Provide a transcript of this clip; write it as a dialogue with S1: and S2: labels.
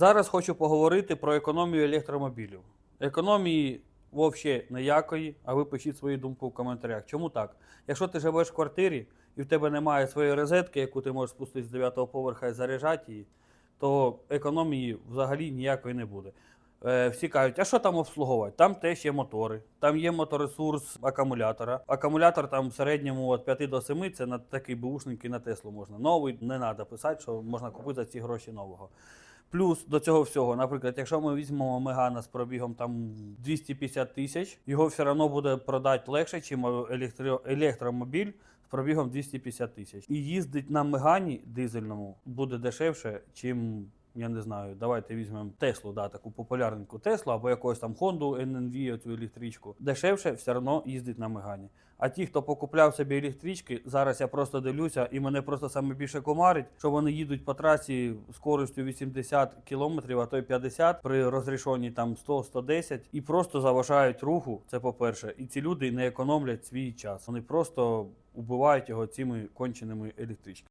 S1: Зараз хочу поговорити про економію електромобілів. Економії взагалі ніякої, а ви пишіть свою думку в коментарях. Чому так? Якщо ти живеш в квартирі і в тебе немає своєї розетки, яку ти можеш спустити з 9-го поверха і заряджати її, то економії взагалі ніякої не буде. Е, всі кажуть, а що там обслуговувати? Там теж є мотори, там є моторесурс акумулятора. Акумулятор там в середньому від 5 до 7, це на такий бушненький на Теслу можна. Новий не треба писати, що можна купити за ці гроші нового. Плюс до цього всього, наприклад, якщо ми візьмемо Мегана з пробігом там 250 тисяч, його все одно буде продати легше, ніж електро- електромобіль з пробігом 250 тисяч. І їздить на Мегані дизельному буде дешевше, чим. Я не знаю, давайте візьмемо Теслу, да, таку популярненьку Теслу або якусь там Honda NNV, цю електричку. Дешевше все одно їздить на Мегані. А ті, хто покупляв собі електрички, зараз я просто дивлюся, і мене просто саме більше комарить, що вони їдуть по трасі скоростю 80 км, а то й 50 при розрішенні там 100-110 і просто заважають руху. Це по-перше. І ці люди не економлять свій час. Вони просто убивають його цими конченими електричками.